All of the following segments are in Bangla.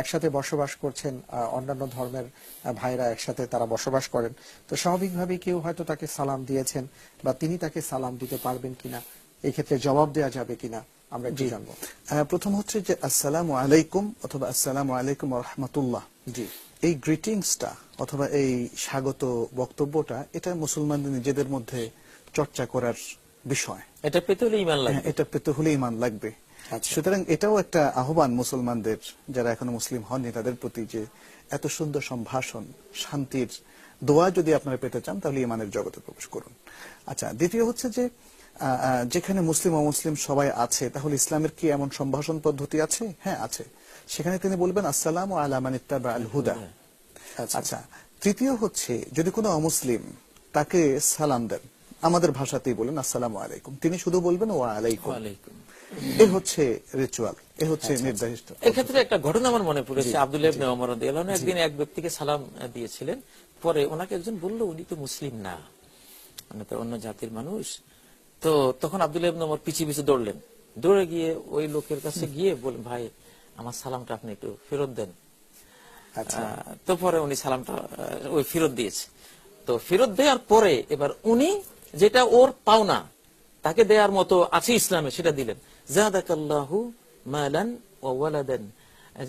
একসাথে বসবাস করছেন অন্যান্য ধর্মের ভাইরা একসাথে তারা বসবাস করেন। তো স্বাভাবিকভাবেই কেউ হয়তো তাকে সালাম দিয়েছেন বা তিনি তাকে সালাম দিতে পারবেন কিনা এই ক্ষেত্রে জবাব দেওয়া যাবে কিনা আমরা একটু জানব। প্রথম হচ্ছে যে আসসালামু আলাইকুম অথবা আসসালামু আলাইকুম রহমতুল্লাহ। জি। এই গ্রিটিংসটা অথবা এই স্বাগত বক্তব্যটা এটা মুসলমানদের নিজেদের মধ্যে চর্চা করার বিষয়। এটা পেতে হলে ইমান হ্যাঁ, লাগবে এটা পেতে হলে ইমান লাগবে। সুতরাং এটাও একটা আহ্বান মুসলমানদের যারা এখনও মুসলিম হননি তাদের প্রতি যে এত সুন্দর সম্ভাষণ শান্তির দোয়া যদি আপনারা পেতে চান তাহলে ইমানের জগতে প্রবেশ করুন। আচ্ছা দ্বিতীয় হচ্ছে যে যেখানে মুসলিম অমুসলিম সবাই আছে তাহলে ইসলামের কি এমন সম্ভাষণ পদ্ধতি আছে? হ্যাঁ আছে। সেখানে তিনি বলবেন আসসালাম আলামান ইত্তাবা আল হুদা। আচ্ছা। আচ্ছা তৃতীয় হচ্ছে যদি কোনো অমুসলিম তাকে সালাম দেন আমাদের ভাষাতেই বলেন আসসালামু আলাইকুম। তিনি শুধু বলবেন ওয়া আলাইকুম। এ হচ্ছে রিচুয়াল এ হচ্ছে আচ্ছা, নির্দিষ্ট এক্ষেত্রে একটা ঘটনা আমার মনে পড়েছে আব্দুল্লাহ ইবনে ওমর রাদিয়াল্লাহু একদিন এক ব্যক্তিকে সালাম দিয়েছিলেন পরে ওনাকে একজন বলল উনি তো মুসলিম না। মানে তো অন্য জাতির মানুষ। তো তখন আব্দুল্লাহ ইবনে ওমর পিছিয়ে পিছিয়ে দৌড়লেন। দৌড়ে গিয়ে ওই লোকের কাছে গিয়ে বলেন ভাই আমার সালামটা আপনি একটু ফেরত দেন। আচ্ছা। তো পরে উনি সালামটা ওই ফেরত দিয়েছে। তো ফেরত দেওয়ার পরে এবার উনি যেটা ওর পাওনা তাকে দেওয়ার মতো আছে ইসলামে সেটা দিলেন। মালান ওয়ালাদান।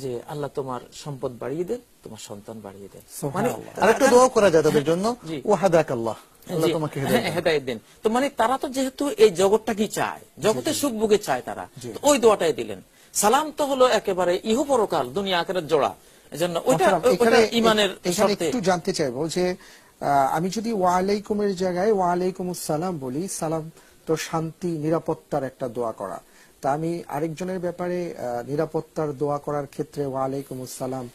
যে আল্লাহ তোমার সম্পদ বাড়িয়ে দেন তোমার সন্তান বাড়িয়ে দেন। মানে সুবহানাল্লাহ। আর একটা দোয়া করা যায় তাদের জন্য। জি। ওয়াহাদাক আল্লাহ আল্লাহ জি, তোমাকে হ্যাঁ, দান। তো মানে তারা তো যেহেতু এই জগৎটা কি চায় জগতের সুখ ভোগে চায় তারা। ওই দোয়াটাই দিলেন। সালাম তো হলো একেবারে ইহ পরকাল দুনিয়া আখেরাত জোড়া। এজন্য ওইটা ইমানের একটু জানতে চাইব যে আহ, আমি যদি ওয়ালাইকুমের জায়গায় ওয়ালাইকুম সালাম বলি সালাম তো শান্তি নিরাপত্তার একটা দোয়া করা। তা আমি আরেকজনের ব্যাপারে নিরাপত্তার দোয়া করার ক্ষেত্রে ওয়ালাইকুম সালাম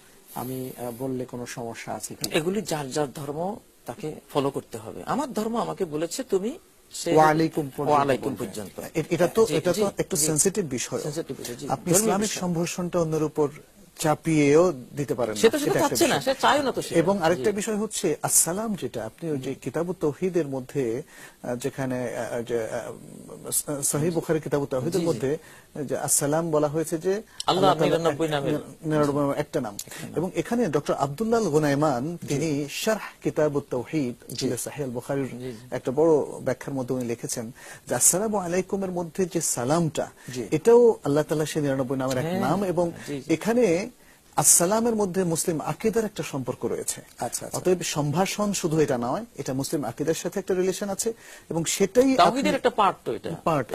আমি বললে কোনো সমস্যা আছে কি এগুলি যার যার ধর্ম তাকে ফলো করতে হবে। আমার ধর্ম আমাকে বলেছে তুমি এটা তো এটা তো একটু সেন্সিটিভ বিষয়। আপনি ইসলামিক সম্ভাষণটা অন্যের উপর চাপিয়েও দিতে পারেন না। সেটা চাচ্ছে না সে চায় না তো সে। এবং আরেকটা বিষয় হচ্ছে আসসালাম যেটা আপনি ওই যে কিতাবু তৌহিদের মধ্যে যেখানে আহ, যে সহি বুখারি কিতাবু তৌহিদের মধ্যে যে আসসালাম বলা হয়েছে যে আল্লাহ নামের। একটা নাম। এবং এখানে ডক্টর আব্দুল্লাহ গুনাইমান তিনি শারহ কিতাবু তৌহিদ যে সাহিহ বুখারীর একটা বড় ব্যাখ্যার মধ্যে উনি লিখেছেন যে আসসালামু আলাইকুমের মধ্যে যে সালামটা এটাও আল্লাহ তাআলা সে নিরানব্বই নামের এক হ্যাঁ, নাম এবং। এখানে আসসালামের মধ্যে মুসলিম আকিদার একটা সম্পর্ক রয়েছে। আচ্ছা, আচ্ছা। অতএব সম্ভাষণ শুধু এটা নয় এটা মুসলিম আকিদার সাথে একটা রিলেশন আছে এবং সেটাই একটা পার্ট তো এটা। পার্ট